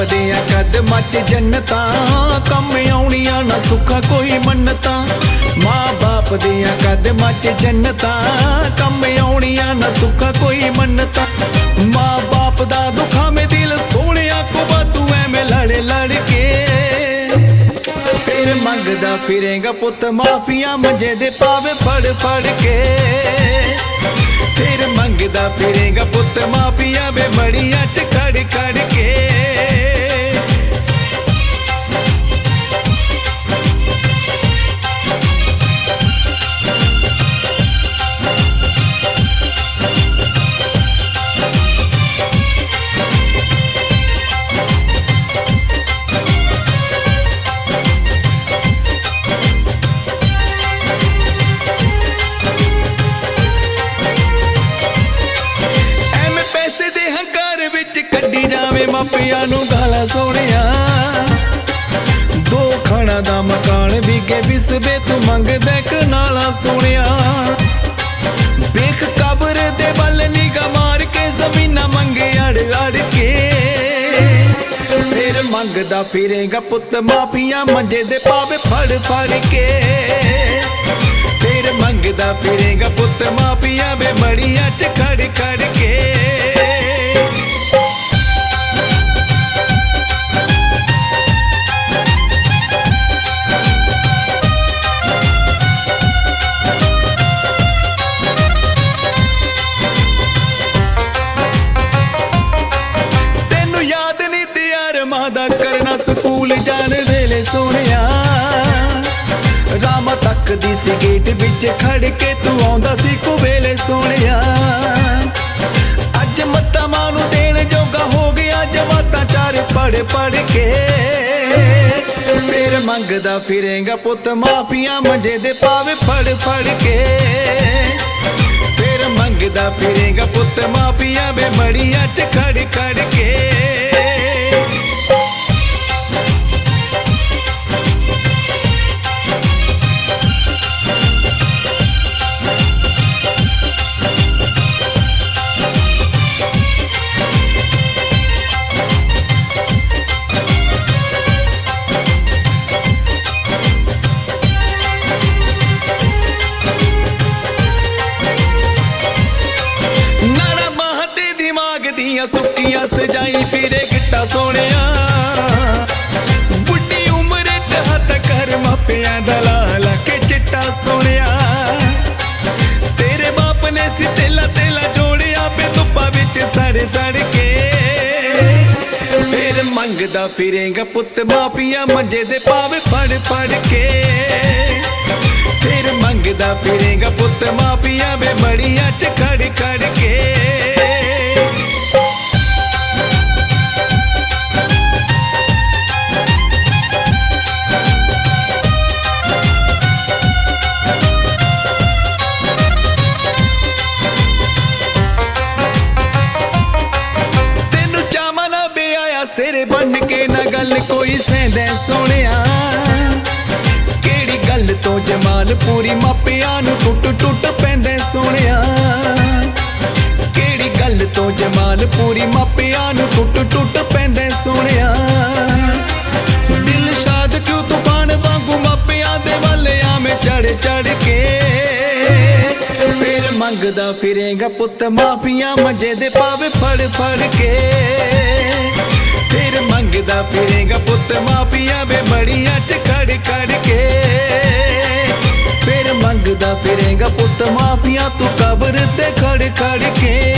ਬਾਪ ਦੀਆਂ ਕਦਮਾਂ 'ਚ ਜੰਨਤਾਂ, ਕੰਮ ਆਉਣੀਆਂ ਨਾ ਸੁੱਖਾ, ਕੋਈ ਮੰਨਤਾਂ। ਮਾਂ ਬਾਪ ਦੀਆਂ ਕਦਮਾਂ 'ਚ ਜੰਨਤਾਂ, ਕੰਮ ਆਉਣੀਆਂ ਨਾ ਸੁੱਖਾ, ਕੋਈ ਮੰਨਤਾਂ। ਮਾਂ ਬਾਪ ਦਾ ਦੁੱਖਾਂ ਮੇ ਦਿਲ ਸੋਹਣਿਆ ਕੋ ਬਾਤੂ ਐਵੇਂ ਲੜ ਲੜ ਕੇ। ਫਿਰ ਮੰਗਦਾ ਫਿਰੇਗਾ ਪੁੱਤ, ਮਾਫੀਆਂ ਮੰਜੇ ਦੇ ਪਾਵੇ ਫੜ ਫੜ ਕੇ। ਫਿਰ ਮੰਗਦਾ ਫਿਰੇ ਮਾਪਿਆਂ ਨੂੰ ਗਾਲਾਂ ਸੋਹਣਿਆ। ਦੋ ਖਾਣਾ ਦਾ ਮਕਾਨ ਵਿਕੇ ਵਿਸਵੇ ਤੂੰ ਮੰਗਦਾ ਕਨਾਲਾ ਸੋਹਣਿਆ। ਵੇਖ ਕਬਰ ਦੇ ਵੱਲ ਨਿਗਾ ਮਾਰ ਕੇ ਜ਼ਮੀਨਾਂ ਮੰਗੇ ਅੜ ਅੜ ਕੇ। ਫਿਰ ਮੰਗਦਾ ਫਿਰੇਗਾ ਪੁੱਤ ਮਾਫੀਆਂ ਮੰਜੇ ਦੇ ਪਾਵੇ ਫੜ ਫੜ ਕੇ। ਫਿਰ ਮੰਗਦਾ ਫਿਰੇਗਾ ਪੁੱਤ ਮਾਫੀਆਂ ਵੇ ਮੜੀਆਂ ਚ ਖੜ ਖੜ ਕੇ। ਵਿੱਚ ਖੜ ਕੇ ਤੂੰ ਆਉਂਦਾ ਸੀ ਕੁਵੇਲੇ ਸੋਹਣਿਆ। ਅੱਜ ਮੱਤਾ ਮਾਂ ਨੂੰ ਦੇਣ ਜੋਗਾ ਹੋ ਗਿਆ ਜਮਾਤਾਂ ਚਾਰ ਪੜ ਪੜ ਕੇ। ਫੇਰ ਮੰਗਦਾ ਫਿਰੇਗਾ ਪੁੱਤ, ਮਾਫੀਆਂ ਮੰਜੇ ਦੇ ਪਾਵੇ ਫੜ ਫੜ ਕੇ। ਫਿਰ ਮੰਗਦਾ ਫਿਰੇਗਾ ਪੁੱਤ, ਮਾਫੀਆਂ ਵੇ ਮੜੀਆਂ ਚ ਖੜ ਖੜ ਮੰਗਦਾ ਫਿਰੇਗਾ ਪੁੱਤ ਮਾਪੀਆਂ ਮੰਜੇ ਦੇ ਪਾਵੇ ਫੜ ਫੜ ਕੇ। ਫਿਰ ਮੰਗਦਾ ਫਿਰੇਗਾ ਪੁੱਤ ਮਾਪੀਆਂ ਵੇ ਮੜੀਆਂ ਚ ਖੜ ਖੜ ਗੱਲ ਕੋਈ ਸੈਂਦੇ ਸੋਹਣਿਆ। ਕਿਹੜੀ ਗੱਲ ਤੋਂ ਜਮਾਲ ਪੂਰੀ ਮਾਪਿਆਂ ਨੂੰ ਟੁੱਟ ਟੁੱਟ ਪੈਂਦੇ ਸੋਹਣਿਆ। ਕਿਹੜੀ ਗੱਲ ਤੋਂ ਜਮਾਲ ਪੂਰੀ ਮਾਪਿਆਂ ਨੂੰ ਟੁੱਟ ਟੁੱਟ ਪੈਂਦੇ ਸੋਹਣਿਆ। ਦਿਲ ਸ਼ਾਦ ਕਿਉਂ ਤੂਫਾਨ ਵਾਂਗੂ ਮਾਪਿਆਂ ਦੇ ਵੱਲ ਆਵੇਂ ਚੜ ਚੜ ਕੇ। ਫਿਰ ਮੰਗਦਾ ਫਿਰੇਗਾ ਪੁੱਤ ਮਾਫੀਆਂ ਮਜ਼ੇ ਦੇ ਪਾਵੇ ਫੜ ਫੜ ਕੇ। ਫਿਰ ਫਿਰੇਗਾ ਪੁੱਤ ਮਾਫੀਆਂ ਵੇ ਮੜੀਆਂ ਚ ਖੜ ਖੜ ਕੇ। ਫਿਰ ਮੰਗਦਾ ਫਿਰੇਗਾ ਪੁੱਤ ਮਾਫੀਆਂ ਤੂੰ ਕਬਰ ਤੇ ਖੜ ਖੜ ਕੇ।